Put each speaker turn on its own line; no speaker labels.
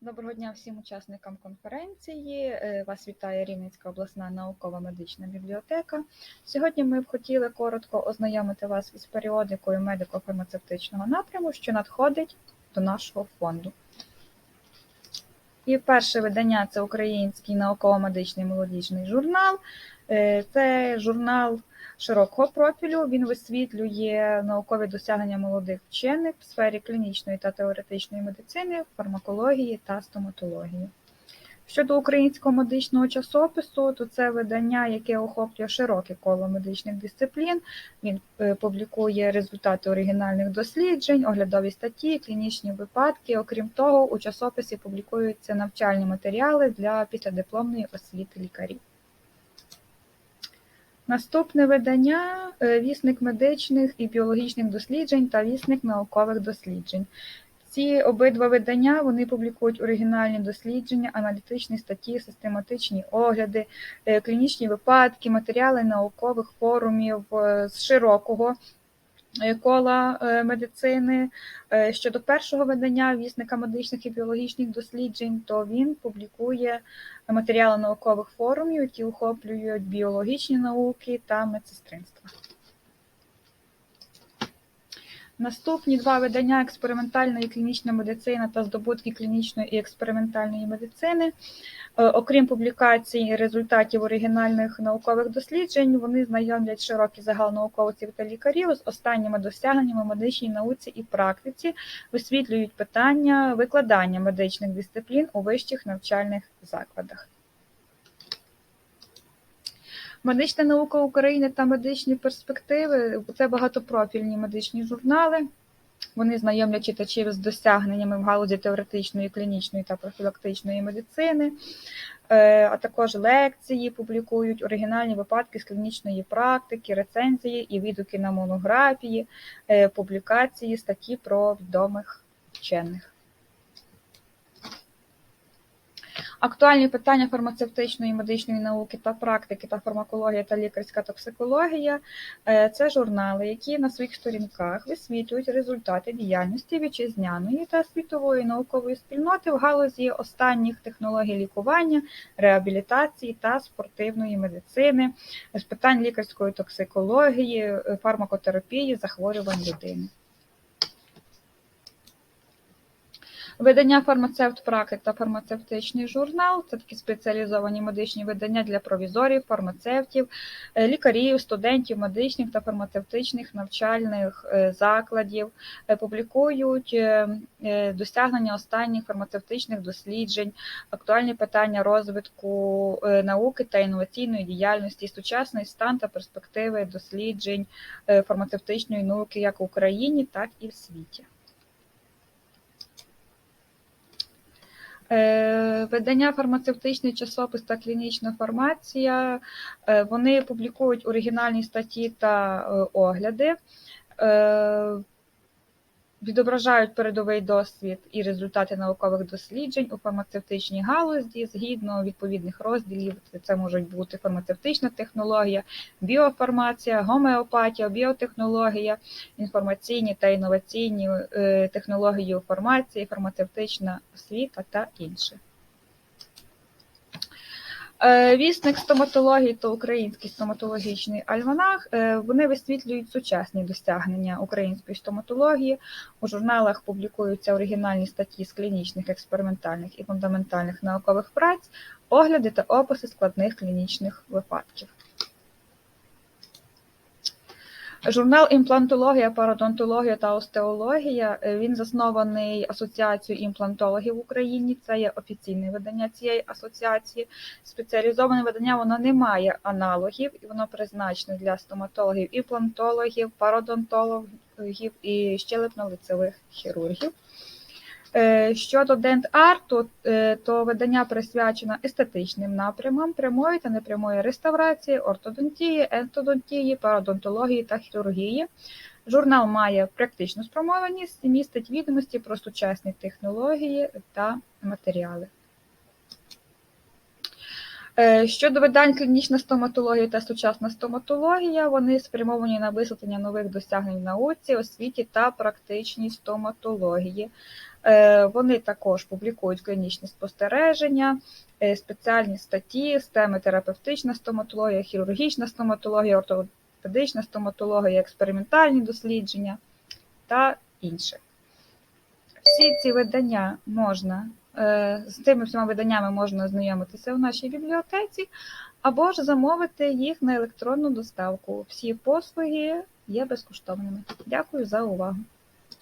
Доброго дня всім учасникам конференції. Е, Вас вітає Рівненська обласна наукова медична бібліотека. Сьогодні ми б хотіли коротко ознайомити вас із періодикою медико-фармацевтичного напряму, що надходить до нашого фонду. І перше видання це Український науково-медичний молодіжний журнал. Е, Це журнал широкого профілю. Він висвітлює наукові досягнення молодих вчених в сфері клінічної та теоретичної медицини, фармакології та стоматології. Щодо українського медичного часопису, то це видання, яке охоплює широке коло медичних дисциплін. Він е, публікує результати оригінальних досліджень, оглядові статті, клінічні випадки. Окрім того, у часописі публікуються навчальні матеріали для післядипломної освіти лікарів. Наступне видання е, вісник медичних і біологічних досліджень та вісник наукових досліджень. Ці обидва видання вони публікують оригінальні дослідження, аналітичні статті, систематичні огляди, е, клінічні випадки, матеріали наукових форумів е, з широкого е, кола медицини. Щодо першого видання вісника медичних і біологічних досліджень, то він публікує матеріали наукових форумів, які охоплюють біологічні науки та медсестринство. Наступні два видання експериментальна і клінічна медицина та здобутки клінічної і експериментальної медицини. Е, Окрім публікацій результатів оригінальних наукових досліджень, вони знайомлять широкий загал науковців та лікарів з останніми досягненнями медичній науці і практиці, висвітлюють питання викладання медичних дисциплін у вищих навчальних закладах. Медична наука України та медичні перспективи це багатопрофільні медичні журнали. Вони знайомлять читачів з досягненнями в галузі теоретичної, клінічної та профілактичної медицини, Е, а також лекції публікують, оригінальні випадки з клінічної практики, рецензії і відгуки на монографії, е, публікації, статті про відомих вчених. Актуальні питання фармацевтичної медичної науки та практики та фармакологія та лікарська токсикологія е, це журнали, які на своїх сторінках висвітлюють результати діяльності вітчизняної та світової наукової спільноти в галузі останніх технологій лікування, реабілітації та спортивної медицини, з питань лікарської токсикології, е, фармакотерапії, захворювань людини. Видання фармацевт практик та фармацевтичний журнал це такі спеціалізовані медичні видання для провізорів, фармацевтів, е, лікарів, студентів медичних та фармацевтичних навчальних е, закладів, Е, публікують досягнення останніх фармацевтичних досліджень, актуальні питання розвитку науки та інноваційної діяльності, сучасний стан та перспективи досліджень фармацевтичної науки як в Україні, так і в світі. Видання фармацевтичний часопис та клінічна фармація. е, Вони публікують оригінальні статті та е, огляди, е, відображають передовий досвід і результати наукових досліджень у фармацевтичній галузі згідно відповідних розділів. Це можуть бути фармацевтична технологія, біофармація, гомеопатія, біотехнологія, інформаційні та інноваційні е, технології у фармації, фармацевтична освіта та інше. Е, Вісник стоматології та український стоматологічний альманах е, вони висвітлюють сучасні досягнення української стоматології. У журналах публікуються оригінальні статті з клінічних, експериментальних і фундаментальних наукових праць, огляди та описи складних клінічних випадків. Журнал Імплантологія, парадонтологія та остеологія. е, Він заснований Асоціацією імплантологів в Україні. Це є офіційне видання цієї асоціації. Спеціалізоване видання воно не має аналогів, і воно призначене для стоматологів, імплантологів, парадонтологів і щелепно-лицевих хірургів. Е, Щодо дент-арту, е, то видання присвячено естетичним напрямам прямої та непрямої реставрації, ортодонтії, ентодонтії, пародонтології та хірургії. Журнал має практичну спромованість і містить відомості про сучасні технології та матеріали. Е, Щодо видань клінічна стоматологія та сучасна стоматологія, вони спрямовані на висвітлення нових досягнень в науці, освіті та практичній стоматології. Е, Вони також публікують клінічні спостереження, е, спеціальні статті теми терапевтична стоматологія, хірургічна стоматологія, ортопедична стоматологія, експериментальні дослідження та інше. Всі ці видання можна, з цими всіма виданнями можна ознайомитися в нашій бібліотеці, або ж замовити їх на електронну доставку. Всі послуги є безкоштовними. Дякую за увагу.